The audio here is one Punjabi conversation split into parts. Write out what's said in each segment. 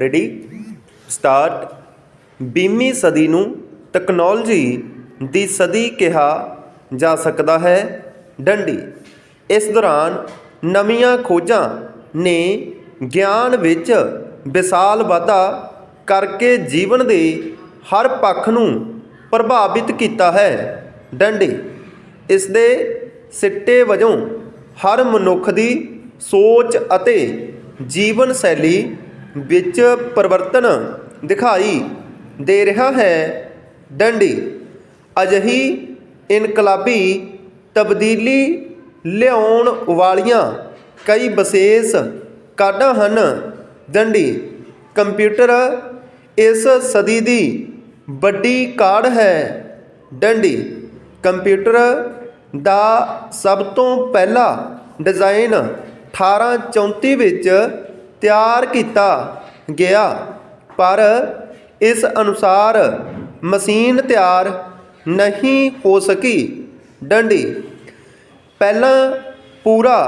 ਰੈਡੀ ਸਟਾਰਟ 20ਵੀਂ ਸਦੀ ਨੂੰ ਟੈਕਨੋਲੋਜੀ ਦੀ ਸਦੀ ਕਿਹਾ ਜਾ ਸਕਦਾ ਹੈ। ਡੰਡੀ ਇਸ ਦੌਰਾਨ ਨਵੀਆਂ ਖੋਜਾਂ ਨੇ ਗਿਆਨ ਵਿੱਚ ਵਿਸ਼ਾਲ ਵਾਧਾ ਕਰਕੇ ਜੀਵਨ ਦੇ ਹਰ ਪੱਖ ਨੂੰ ਪ੍ਰਭਾਵਿਤ ਕੀਤਾ ਹੈ। ਡੰਡੀ ਇਸ ਦੇ ਸਿੱਟੇ ਵਜੋਂ ਹਰ ਮਨੁੱਖ ਦੀ ਸੋਚ ਅਤੇ ਜੀਵਨ ਸ਼ੈਲੀ ਵਿੱਚ ਪਰਿਵਰਤਨ ਦਿਖਾਈ ਦੇ ਰਿਹਾ ਹੈ। ਡੰਡੀ, ਅਜਿਹੀ ਇਨਕਲਾਬੀ ਤਬਦੀਲੀ ਲਿਆਉਣ ਵਾਲੀਆਂ ਕਈ ਵਿਸ਼ੇਸ਼ ਕਾਢਾਂ ਹਨ। ਡੰਡੀ, ਕੰਪਿਊਟਰ, ਇਸ ਸਦੀ ਦੀ ਵੱਡੀ ਕਾਢ ਹੈ। ਡੰਡੀ, ਕੰਪਿਊਟਰ ਦਾ ਸਭ ਤੋਂ ਪਹਿਲਾ ਡਿਜ਼ਾਈਨ 1834 ਵਿੱਚ ਤਿਆਰ ਕੀਤਾ ਗਿਆ। ਪਰ ਇਸ ਅਨੁਸਾਰ ਮਸ਼ੀਨ ਤਿਆਰ ਨਹੀਂ ਹੋ ਸਕੀ। ਡੰਡੀ, ਪਹਿਲਾ ਪੂਰਾ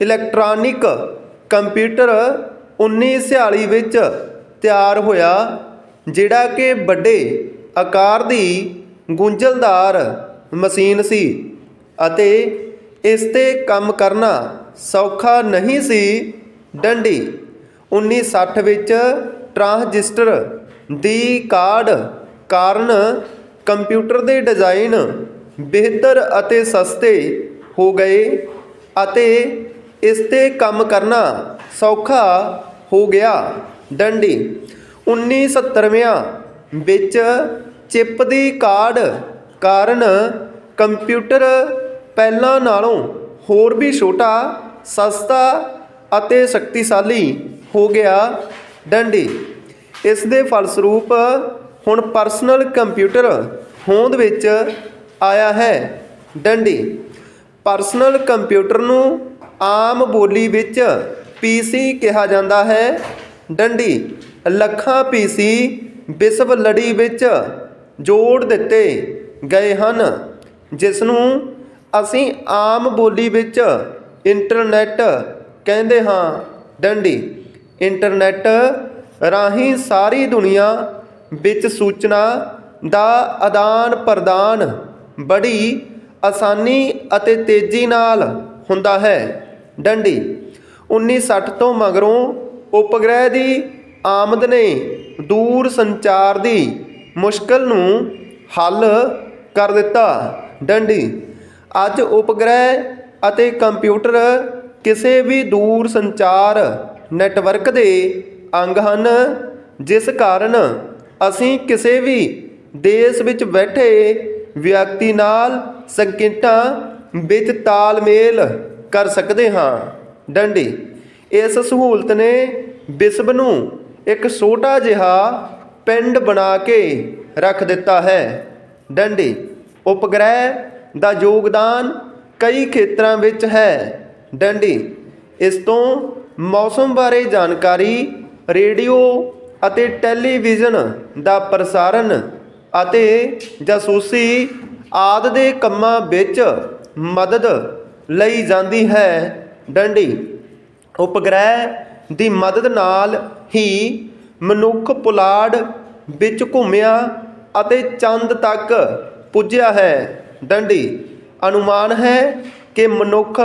ਇਲੈਕਟ੍ਰੋਨਿਕ ਕੰਪਿਊਟਰ 1946 ਵਿੱਚ ਤਿਆਰ ਹੋਇਆ, ਜਿਹੜਾ ਕਿ ਵੱਡੇ ਆਕਾਰ ਦੀ ਗੁੰਝਲਦਾਰ ਮਸ਼ੀਨ ਸੀ ਅਤੇ ਇਸ ਤੇ ਕੰਮ ਕਰਨਾ ਸੌਖਾ ਨਹੀਂ ਸੀ। ਡੰਡੀ 1960 ਵਿੱਚ ਟਰਾਂਜਿਸਟਰ ਦੀ ਕਾਢ ਕਾਰਨ ਕੰਪਿਊਟਰ ਦੇ ਡਿਜ਼ਾਈਨ ਬਿਹਤਰ ਅਤੇ ਸਸਤੇ ਹੋ ਗਏ ਅਤੇ ਇਸ ਤੇ ਕੰਮ ਕਰਨਾ ਸੌਖਾ ਹੋ ਗਿਆ। ਡੰਡੀ 1970ਵਿਆਂ ਵਿੱਚ ਚਿਪ ਦੀ ਕਾਢ ਕਾਰਨ ਕੰਪਿਊਟਰ ਪਹਿਲਾਂ ਨਾਲੋਂ ਹੋਰ ਵੀ ਛੋਟਾ, ਸਸਤਾ ਅਤੇ ਸ਼ਕਤੀਸ਼ਾਲੀ ਹੋ ਗਿਆ ਡੰਡੀ। ਇਸ ਦੇ ਫਲਸਰੂਪ ਹੁਣ ਪਰਸਨਲ ਕੰਪਿਊਟਰ ਹੋਂਦ ਵਿੱਚ ਆਇਆ ਹੈ ਡੰਡੀ। ਪਰਸਨਲ ਕੰਪਿਊਟਰ ਨੂੰ ਆਮ ਬੋਲੀ ਵਿੱਚ ਪੀਸੀ ਕਿਹਾ ਜਾਂਦਾ ਹੈ। ਡੰਡੀ, ਲੱਖਾਂ ਪੀਸੀ ਵਿਸ਼ਵ ਲੜੀ ਵਿੱਚ ਜੋੜ ਦਿੱਤੇ ਗਏ ਹਨ, ਜਿਸ ਨੂੰ ਅਸੀਂ ਆਮ ਬੋਲੀ ਵਿੱਚ ਇੰਟਰਨੈਟ ਕਹਿੰਦੇ ਹਾਂ, ਡੰਡੀ ਇੰਟਰਨੈਟ ਰਾਹੀਂ ਸਾਰੀ ਦੁਨੀਆ ਵਿੱਚ ਸੂਚਨਾ ਦਾ ਆਦਾਨ ਪ੍ਰਦਾਨ ਬੜੀ ਆਸਾਨੀ ਅਤੇ ਤੇਜ਼ੀ ਨਾਲ ਹੁੰਦਾ ਹੈ। ਡੰਡੀ 1960 ਤੋਂ ਮਗਰੋਂ ਉਪਗ੍ਰਹਿ ਦੀ ਆਮਦ ਨੇ ਦੂਰ ਸੰਚਾਰ ਦੀ ਮੁਸ਼ਕਲ ਨੂੰ ਹੱਲ ਕਰ ਦਿੱਤਾ। ਡੰਡੀ, ਅੱਜ ਉਪਗ੍ਰਹਿ ਅਤੇ ਕੰਪਿਊਟਰ ਕਿਸੇ ਵੀ ਦੂਰ ਸੰਚਾਰ ਨੈਟਵਰਕ ਦੇ ਅੰਗ ਹਨ, ਜਿਸ ਕਾਰਨ ਅਸੀਂ ਕਿਸੇ ਵੀ ਦੇਸ਼ ਵਿੱਚ ਬੈਠੇ ਵਿਅਕਤੀ ਨਾਲ ਸਕਿੰਟਾਂ ਵਿੱਚ ਤਾਲਮੇਲ ਕਰ ਸਕਦੇ ਹਾਂ। ਡੰਡੀ, ਇਸ ਸਹੂਲਤ ਨੇ ਵਿਸ਼ਵ ਨੂੰ ਇੱਕ ਛੋਟਾ ਜਿਹਾ ਪਿੰਡ ਬਣਾ ਕੇ ਰੱਖ ਦਿੱਤਾ ਹੈ। ਡੰਡੀ, ਉਪਗ੍ਰਹਿ ਦਾ ਯੋਗਦਾਨ ਕਈ ਖੇਤਰਾਂ ਵਿੱਚ ਹੈ। ਡੰਡੀ। ਇਸ ਤੋਂ ਮੌਸਮ ਬਾਰੇ ਜਾਣਕਾਰੀ ਰੇਡੀਓ ਅਤੇ ਟੈਲੀਵਿਜ਼ਨ ਦਾ ਪ੍ਰਸਾਰਣ ਅਤੇ ਜਾਸੂਸੀ ਆਦਿ ਦੇ ਕੰਮਾਂ ਵਿੱਚ ਮਦਦ ਲਈ ਜਾਂਦੀ ਹੈ। ਡੰਡੀ। ਉਪਗ੍ਰਹਿ ਦੀ ਮਦਦ ਨਾਲ ਹੀ ਮਨੁੱਖ ਪੁਲਾੜ ਵਿੱਚ ਘੁੰਮਿਆ ਅਤੇ ਚੰਦ ਤੱਕ ਪੁੱਜਿਆ ਹੈ। ਡੰਡੀ। ਅਨੁਮਾਨ ਹੈ ਕਿ ਮਨੁੱਖ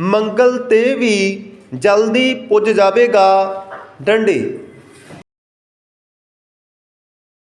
ਮੰਗਲ ਤੇ ਵੀ ਜਲਦੀ ਪੁੱਜ ਜਾਵੇਗਾ। ਡੰਡੇ